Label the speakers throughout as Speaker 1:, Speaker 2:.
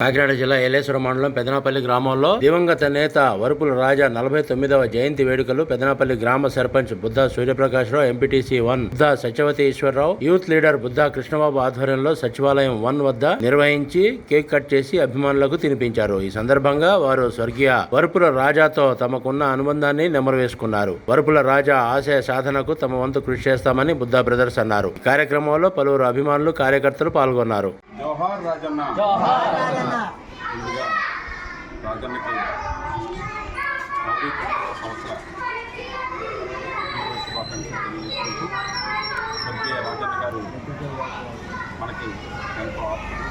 Speaker 1: కాకినాడ జిల్లా ఏలేశ్వరం మండలం పెదనాపల్లి గ్రామంలో దివంగత నేత వరుపుల రాజా నలభై తొమ్మిదవ జయంతి వేడుకలు పెదనాపల్లి గ్రామ sarpanch Buddha Suryaprakashrao MPTC one Buddha Satyavathi Eswararao youth leader Buddha Krishnababu ఆధ్వర్యంలో సచివాలయం వన్ వద్ద నిర్వహించి కేక్ కట్ చేసి అభిమానులకు తినిపించారు. ఈ సందర్భంగా వారు స్వర్గీయ వరుపుల రాజాతో తమకున్న అనుబంధాన్ని నెమరు వేసుకున్నారు వరుపుల రాజా ఆశయ సాధనకు తమ వంతు కృషి చేస్తామని బుద్ధ బ్రదర్స్ అన్నారు. ఈ కార్యక్రమంలో పలువురు అభిమానులు కార్యకర్తలు పాల్గొన్నారు.
Speaker 2: జోహార్ రాజన్న. ముందుగా రాజన్నకి సంవత్సర శుభాకాంక్షలు తెలియజేసుకుంటూ స్వర్గీయ రాజన్న గారు మనకి ఎంతో ఆప్తులు.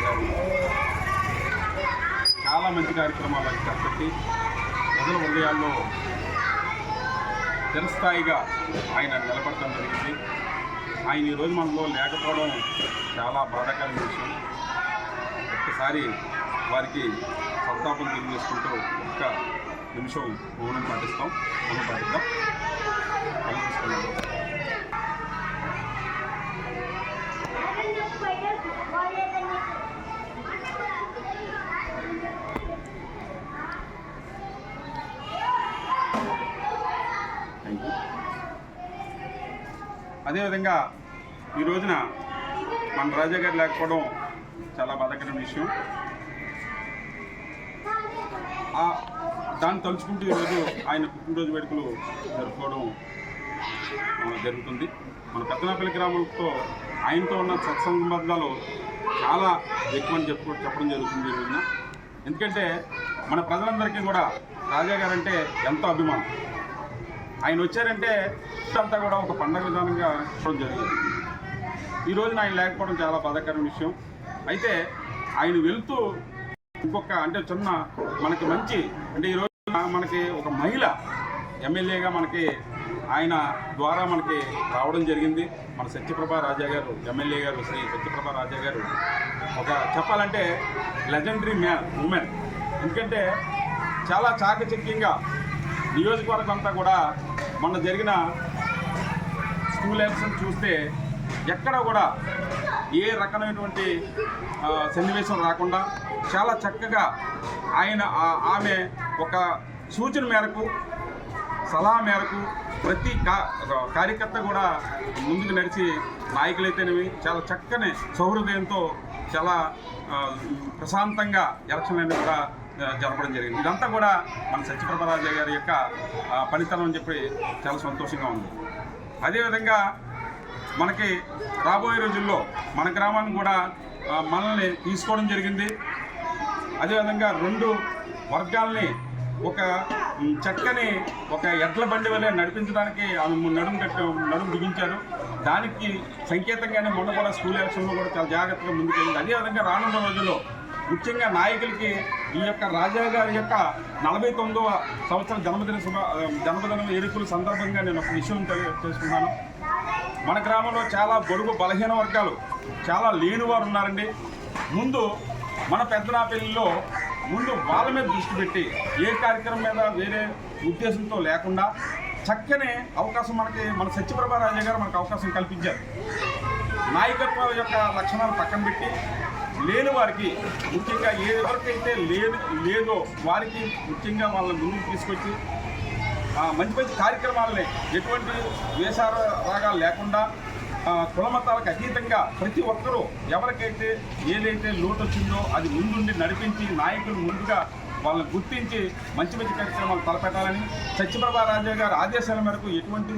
Speaker 2: గారు చాలా మంచి కార్యక్రమాలు చేపట్టి ప్రజల హృదయాల్లో చిరస్థాయిగా ఆయన నిలబడటం ఆయన ఈరోజు మనలో లేకపోవడం చాలా బాధాకరమైన విషయం ఒక్కసారి వారికి సంతాపం తెలియజేసుకుంటూ ఒక్క నిమిషం మౌనం పాటిస్తాం మౌనం పాటిద్దాం కళ్ళు తీసుకున్నాం అదేవిధంగా ఈ రోజున మన రాజా గారు లేకపోవడం చాలా బాధాకరమైన విషయం. దాన్ని తలుచుకుంటూ ఈరోజు ఆయన పుట్టినరోజు వేడుకలు జరుపుకోవడం జరుగుతుంది. మన పెద్దనాపల్లి గ్రామంతో ఆయనతో ఉన్న సత్సంబంధాలు చాలా ఎక్కువ అని చెప్పు చెప్పడం జరుగుతుంది ఈ రోజున. ఎందుకంటే మన ప్రజలందరికీ కూడా రాజా గారు అంటే ఎంతో అభిమానం. ఆయన వచ్చారంటే అంతా కూడా ఒక పండగ విధానంగా చూడడం జరిగింది. ఈరోజు ఆయన లేకపోవడం చాలా బాధాకరమైన విషయం. అయితే ఆయన వెళ్తూ ఇంకొక అంటే చిన్న మనకి మంచి అంటే ఈ మనకి ఒక మహిళ ఎమ్మెల్యేగా మనకి ఆయన ద్వారా మనకి రావడం జరిగింది. మన సత్యప్రభ రాజా గారు ఎమ్మెల్యే గారు శ్రీ సత్యప్రభ రాజా గారు. ఒక చెప్పాలంటే లెజెండరీ మ్యాన్ ఉమెన్ ఎందుకంటే చాలా చాకచక్యంగా నియోజకవర్గం అంతా కూడా మొన్న జరిగిన స్కూల్ ఎలక్షన్ చూస్తే ఎక్కడ కూడా ఏ రకమైనటువంటి సన్నివేశం రాకుండా చాలా చక్కగా ఆయన ఆమె ఒక సూచన మేరకు సలహా మేరకు ప్రతి కార్యకర్త కూడా ముందుకు నడిచి నాయకులైతేనేవి చాలా చక్కని సౌహృదయంతో చాలా ప్రశాంతంగా ఎలక్షన్ అనేది కూడా జరపడం జరిగింది. ఇదంతా కూడా మన సత్యప్రభరాజయ్య గారి యొక్క ఫలితం పనితనం అని చెప్పి చాలా సంతోషంగా ఉంది. అదేవిధంగా మనకి రాబోయే రోజుల్లో మన గ్రామాన్ని కూడా మనల్ని తీసుకోవడం జరిగింది. అదేవిధంగా రెండు వర్గాల్ని ఒక చక్కని ఒక ఎడ్ల బండి వలె నడిపించడానికి ఆమె నడుము కట్టి నడుము బిగించారు. దానికి సంకేతంగానే మొన్న కూడా స్కూల్ ఎలక్షన్లో కూడా చాలా జాగ్రత్తగా ముందుకెళ్ళింది. అదేవిధంగా రానున్న రోజుల్లో ముఖ్యంగా నాయకులకి ఈ యొక్క రాజా గారి యొక్క నలభై తొమ్మిదవ సంవత్సర జన్మదిన శుభ జన్మదిన వేడుకల సందర్భంగా నేను ఒక విషయం తెలి- తెలుసుకున్నాను. మన గ్రామంలో చాలా బడుగు బలహీన వర్గాలు చాలా లేని వారు ఉన్నారండి. ముందు మన పెద్దనాపల్లిలో ముందు వాళ్ళ మీద దృష్టి పెట్టి ఏ కార్యక్రమం మీద వేరే ఉద్దేశంతో లేకుండా చక్కని అవకాశం మనకి మన సత్యప్రభ రాజా గారు మనకు అవకాశం కల్పించారు. నాయకత్వం యొక్క లక్షణాలు పక్కన పెట్టి లేని వారికి ముఖ్యంగా ఏ ఎవరికైతే లేదు లేదో వారికి ముఖ్యంగా వాళ్ళని ముందుకు తీసుకొచ్చి ఆ, మంచి మంచి కార్యక్రమాలని ఎటువంటి వేషార రాగాలు లేకుండా కులమతాలకు అతీతంగా ప్రతి ఒక్కరూ ఎవరికైతే ఏదైతే లోటు వచ్చిందో అది ముందుండి నడిపించి నాయకులు ముందుగా వాళ్ళని గుర్తించి మంచి మంచి కార్యక్రమాలు తలపెట్టాలని సత్యప్రభా రాజా గారి ఆదేశాల మేరకు ఎటువంటి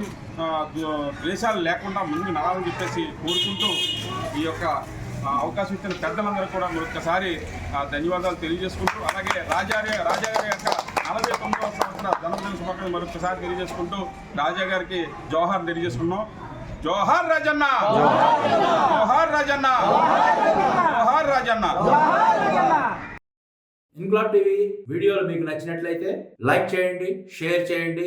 Speaker 2: ద్వేషాలు లేకుండా ముందు నడాలని చెప్పేసి కోరుకుంటూ ఈ యొక్క అవకాశం ఇచ్చిన పెద్దలందరూ కూడా మరొకసారి ధన్యవాదాలు తెలియజేసుకుంటూ అలాగే రాజారి రాజాగారి యొక్క నలభై తొమ్మిదవ సంవత్సర జన్మదిన శుభాకాంక్షలు మరొకసారి తెలియజేసుకుంటూ రాజా గారికి జోహార్ తెలియజేసుకున్నాం. జోహార్ రాజన్న! జోహార్ రాజన్న! జోహార్ రాజన్న!
Speaker 3: ఇన్క్లాబ్ టీవీ వీడియోలు మీకు నచ్చినట్లయితే లైక్ చేయండి షేర్ చేయండి.